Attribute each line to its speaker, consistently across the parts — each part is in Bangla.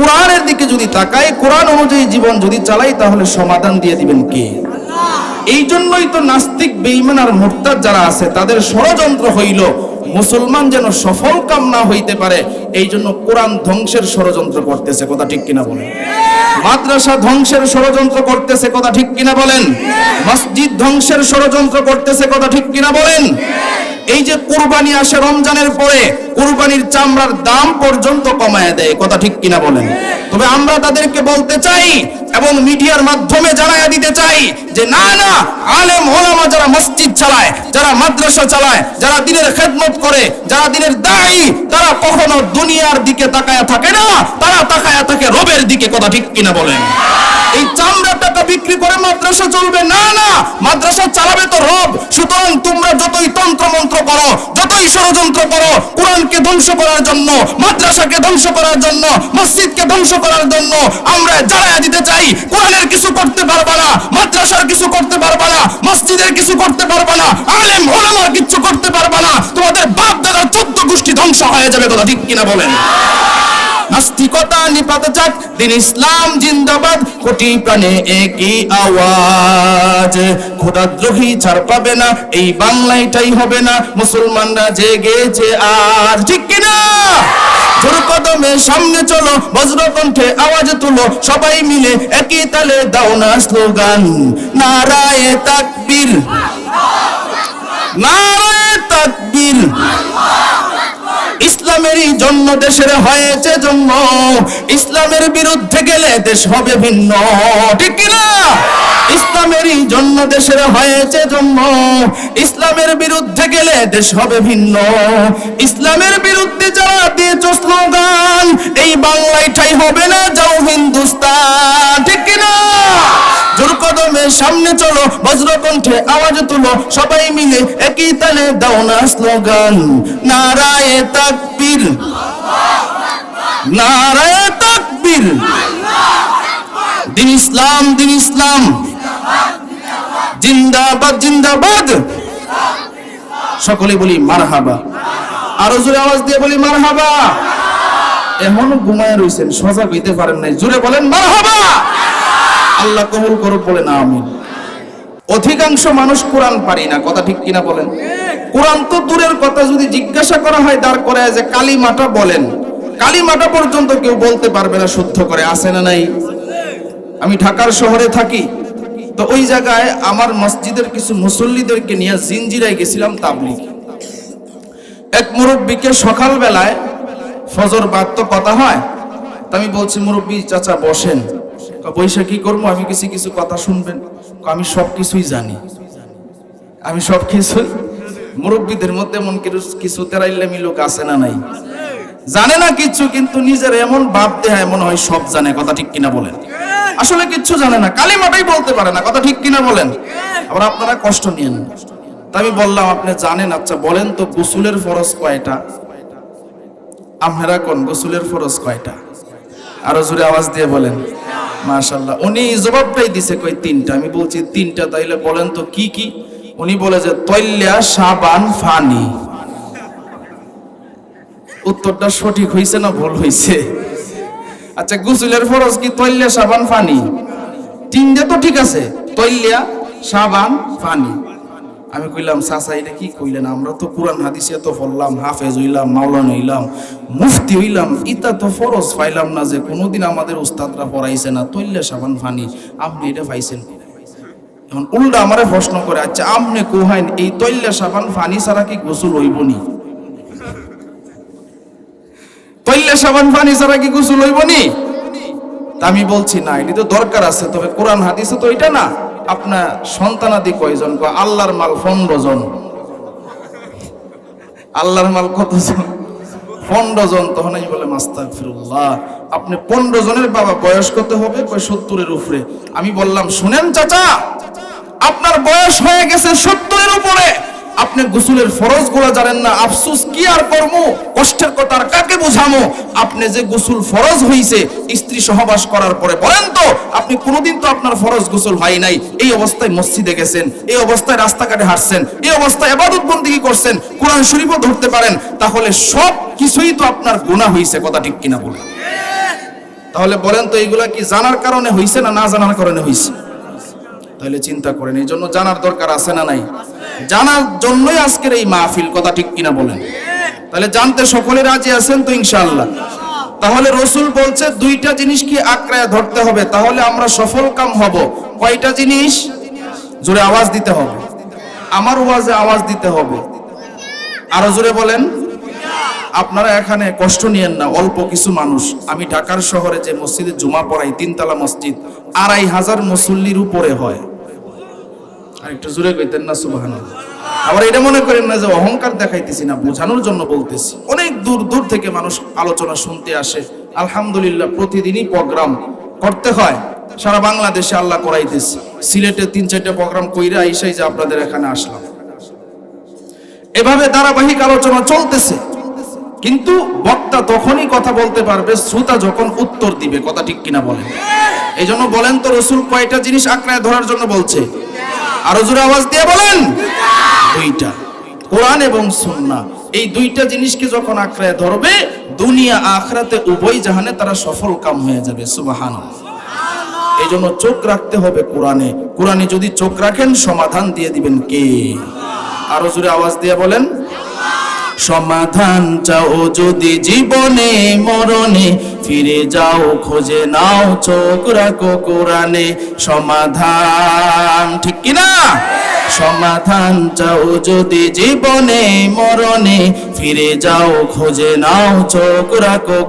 Speaker 1: কোরআনের দিকে যদি তাকাই কোরআন অনুযায়ী জীবন যদি চালাই তাহলে সমাধান দিয়ে দিবেন কে? এই জন্যই তো নাস্তিক, বেঈমান আর মোরতাদ যারা আছে, তাদের ষড়যন্ত্র হইল, মুসলমান যেন সফল কাম না হইতে পারে, এই জন্য কোরআন ধ্বংসের ষড়যন্ত্র করতেছে, কথা ঠিক কিনা বলেন? মাদ্রাসা ধ্বংসের ষড়যন্ত্র করতেছে, কথা ঠিক কিনা বলেন? মসজিদ ধ্বংসের ষড়যন্ত্র করতেছে, কথা ঠিক কিনা বলেন? এই যে কুরবানি আসে রমজানের পরে, কুরবানির চামড়ার দাম পর্যন্ত কমায় দেয়, কথা ঠিক কিনা বলেন? তবে আমরা তাদেরকে বলতে চাই এবং মিডিয়ার মাধ্যমে জানাইয়া দিতে চাই যে না না, আলেম ওলামা যারা মসজিদ চালায়, যারা মাদ্রাসা চালায়, যারা দিনের খেদমত করে, যারা দিনের দায়ী, তারা কখনো দুনিয়ার দিকে তাকায়া থাকে না, তারা তাকায়া থাকে রবের দিকে, কথা ঠিক কিনা বলেন? এই টাকা বিক্রি করে মাদ্রাসা চলবে না না, মাদ্রাসা চালাবে তো রব। সুতরাং তোমরা যতই তন্ত্র মন্ত্র করো, যতই ষড়যন্ত্র করো, কোরআনকে ধ্বংস করার জন্য, মাদ্রাসাকে ধ্বংস করার জন্য, মসজিদকে ধ্বংস করার জন্য আমরা জানায়া দিতে চাই, কোরআনের কিছু করতে পারবা না, মাদ্রাসার কিছু করতে পারবা না, মসজিদের কিছু করতে পারবা না, আলেম, ওলামার কিছু করতে পারবা না, তোমাদের বাপ দাদার চোদ্দ গোষ্ঠী ধ্বংস হয়ে যাবে কথা ঠিক কিনা বলেন। নাস্তিকতা নিপাত যাক দিন ইসলাম জিন্দাবাদ, কোটি প্রাণে একই আওয়াজ। খোদাদ্রোহী ছাড় পাবে না, এই বাংলাটাই হবে না, মুসলমানরা জেগেছে আর। ঠিক কিনা জোর কদমে সামনে চলো, বজ্রকণ্ঠে আওয়াজ তুলো, সবাই মিলে একই তালে দাও না স্লোগান। নারায়ে তাকবীর। নারায়ে তাকবীর ইসলামেরই জন্য দেশের হয়েছে জন্ম ইসলামের বিরুদ্ধে গেলে দেশ হবে ভিন্ন। ঠিক কিনা? ইসলামেরই জন্য দেশের হয়েছে জন্ম ইসলামের বিরুদ্ধে গেলে দেশ হবে ভিন্ন। ইসলামের বিরুদ্ধে যারা দিয়েছ স্লোগান, এই বাংলায় ঠাই হবে না সামনে চলো, বজ্রকণ্ঠে আওয়াজ তুলো, সবাই মিলে একই তালে দাও না স্লোগান। নারায়ে তাকবীর। নারায়ে তাকবীর। দিন ইসলাম দিন ইসলাম। জিন্দাবাদ জিন্দাবাদ। সকলে বলি মারহাবা। আরও জোরে আওয়াজ দিয়ে বলি মারহাবা। এমন ঘুমায় রইছেন, সজাগ হইতে পারেন নাই। জোরে বলেন মারহাবা। আল্লাহ কবুল করুক বলে না আমিন। অধিকাংশ মানুষ কোরআন পারি না, কথা ঠিক কিনা বলেন? কোরআন তো দূরের কথা, যদি জিজ্ঞাসা করা হয় দাঁড় করে যে কালিমাটা বলেন। কালিমাটা পর্যন্ত কেউ বলতে পারবে না, শুদ্ধ করে আসে না নাই? আমি ঢাকার শহরে থাকি, তো ওই জায়গায় আমার মসজিদের কিছু মুসল্লিদেরকে নিয়ে জিনজিরায় গেছিলাম তাবলিগ। এক মুরব্বীকে সকালবেলায় ফজর বাদ তো কথা হয়, তা আমি বলছি, মুরব্বী, চাচা, বসেন। কয়, বৈশা কি করব আমি কিছু কিছু কথা শুনবেন আমি সব কিছুই জানি। আমি সব কিছুই মুরব্বীদের মধ্যে এমন কিছু- কিছু তেরাইল্লামি লোক আছে না নাই? জানে না কিছু কিন্তু নিজের এমন ভাব দেহা এমন হয় সব জানে কথা ঠিক কিনা বলেন? আসলে কিচ্ছু জানে না কালিমাটাই বলতে পারে না কথা ঠিক কিনা বলেন? আবার আপনারা কষ্ট নিয়েন তা আমি বললাম আপনি জানেন আচ্ছা বলেন তো গোসুলের ফরজ কয়টা? আপনারা কোন গোসুলের ফরজ কয়টা? আরও জোরে আওয়াজ দিয়ে বলেন। মাশাল্লাহ উনি জবাবটাই দিছে, কই তিনটা। আমি বলছি, তিনটা, তাইলে বলেন তো কি কি? উনি বলে যে, তৈল্যা সাবান ফানি। উত্তরটা সঠিক হইছে না ভুল হইছে? আচ্ছা গুসুলের ফরজ কি তৈল্যা সাবান ফানি? তিনটা তো ঠিক আছে। তৈল্যা সাবান ফানি। আমি কইলাম, চাচা, এটা কি কইলেন? আমরা তো কোরআন, হাদিসে তো পড়লাম, হাফেজ হইলাম, মাওলান হইলাম, মুফতি হইলাম, ইতা তো ফরজ, পাইলাম না যে কোনোদিন আমাদের উস্তাদরা পড়াইছে না, তৈল্যা সাবান ফানি, আপনি এটা পাইছেন এখন উল্টা আমারে প্রশ্ন করে আচ্ছা আপনি কোহাইন, এই তৈল্যা সাবান ফানি ছাড়া কি গোসল হইবনি তৈল্যা সাবান ফানি ছাড়া কি গোসল হইবনি তা আমি বলছি, না, এটি তো দরকার আছে, তবে কোরআন, হাদিসে তো এটা না। আপনার সন্তানাদি কয়জন? কয়, আল্লাহর মাল পনেরো জন আল্লাহর মাল কতজন? পনেরো জন তখন আমি বলে মাস্তাক ফিরুল্লাহ আপনি পনেরো জনের বাবা বয়স কত হবে? কয়, সত্তরের উপরে। আমি বললাম, শুনেন চাচা, আপনার বয়স হয়ে গেছে সত্তরের উপরে। আপনি গোসলের ফরজগুলা জানেন না। আফসুস, কি আর কর্ম কষ্টের কথা আর বোঝামো, আপনি যে গোসল ফরজ হইছে, স্ত্রী সহবাস করার পরে বলেন তো, আপনি কোনোদিন তো আপনার ফরজ গোসল হয় নাই। এই অবস্থায় মসজিদে গেছেন, এই অবস্থায় রাস্তাঘাটে হাঁটছেন, এই অবস্থায় আবাদত বন্দিগি করছেন, কোরআন শরীফও ধরতে পারেন, তাহলে সব কিছুই তো আপনার গুনাহ হইছে, কথা ঠিক কিনা বলে তাহলে বলেন তো এইগুলা কি জানার কারণে হইছে না না জানার কারণে হইছে? তাহলে চিন্তা করেন, এই জন্য জানার দরকার আছে না নাই? জানার জন্যই আজকের এই মাহফিল, কথা ঠিক কিনা বলেন। তাহলে জানতে সকলে রাজি আছেন তো ইনশাআল্লাহ? তাহলে রসুল বলছে, দুইটা জিনিস কি আঁকড়ায় ধরতে হবে? তাহলে আমরা সফল কাম হব। কয়টা জিনিস? জোরে আওয়াজ দিতে হবে। আমার ওয়াজে আওয়াজ দিতে হবে। আরও জোরে বলেন। আপনারা এখানে কষ্ট নিয়েন না, অল্প কিছু মানুষ। আমি ঢাকার শহরে যে মসজিদে জুমা পড়াই, তিনতলা মসজিদ, আড়াই হাজার মুসল্লির উপরে হয়। আর একটু জোরে কইতেন না সুবাহান আবার এটা মনে করেন না যে অহংকার দেখাইতেছি না, বোঝানোর জন্য বলতেছি। অনেক দূর দূর থেকে মানুষ আলোচনা শুনতে আসে। আলহামদুলিল্লাহ, প্রতিদিনই প্রোগ্রাম করতে হয়। সারা বাংলাদেশে আল্লাহ করাইতেছে। সিলেটে তিন, চারটে প্রোগ্রাম কইরা আইসাই যে আপনাদের এখানে আসলাম। এভাবে ধারাবাহিক আলোচনা চলতেছে। কিন্তু বক্তা তখনই কথা বলতে পারবে, শ্রোতা যখন উত্তর দিবে, কথা ঠিক কিনা বলেন। এই জন্য বলেন তো, রসুল কয়টা জিনিস আঁকড়ায় ধরার জন্য বলছে? আরও জোরে আওয়াজ দিয়ে বলেন? দুইটা। কোরআন এবং সুন্না। এই দুইটা জিনিসকে যখন আঁকড়ায় ধরবে, দুনিয়া আখরাতে উভয় জাহানে তারা সফল কাম হয়ে যাবে। সুবাহান এই জন্য চোখ রাখতে হবে কোরআনে। কোরআনে যদি চোখ রাখেন, সমাধান দিয়ে দিবেন কে? আরও জোরে আওয়াজ দিয়ে বলেন। সমাধান চাও যদি জীবনে, মরণে, ফিরে যাও, খোঁজে নাও, চোখ রাখো কোরআনে সমাধান, ঠিক কিনা? সমাধান চাও যদি জীবনে, মরণে। ফিরে যাও, খোঁজে নাও, চোখ রাখো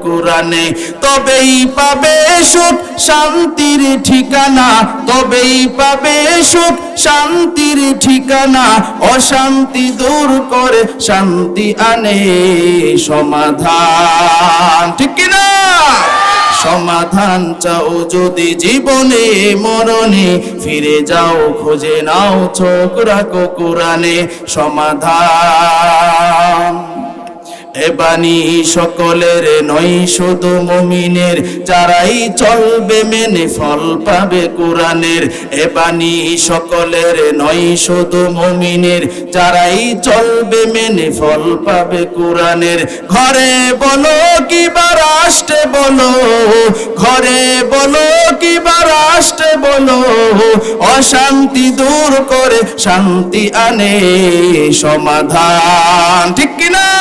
Speaker 1: তবেই পাবে সুখ, শান্তির ঠিকানা। তবেই পাবে সুখ, শান্তির ঠিকানা। অশান্তি দূর করে, শান্তি আনে সমাধান। ঠিক কিনা? সমাধান চাও যদি জীবনে মরণে ফিরে যাও খোঁজে নাও রাখো কোরআনে সমাধান। এবানি সকলের নয়, শুধু মুমিনের যারাই চলবে, মেনে ফল পাবে কোরআনের। এবানি সকলের নয়, শুধু মুমিনের যারাই চলবে, মেনে ফল পাবে কোরআনের। ঘরে বলো কি বা রাষ্ট্রে বলো, ঘরে বলো কি বা রাষ্ট্রে বলো, অশান্তি দূর করে শান্তি আনে সমাধান। ঠিক কিনা?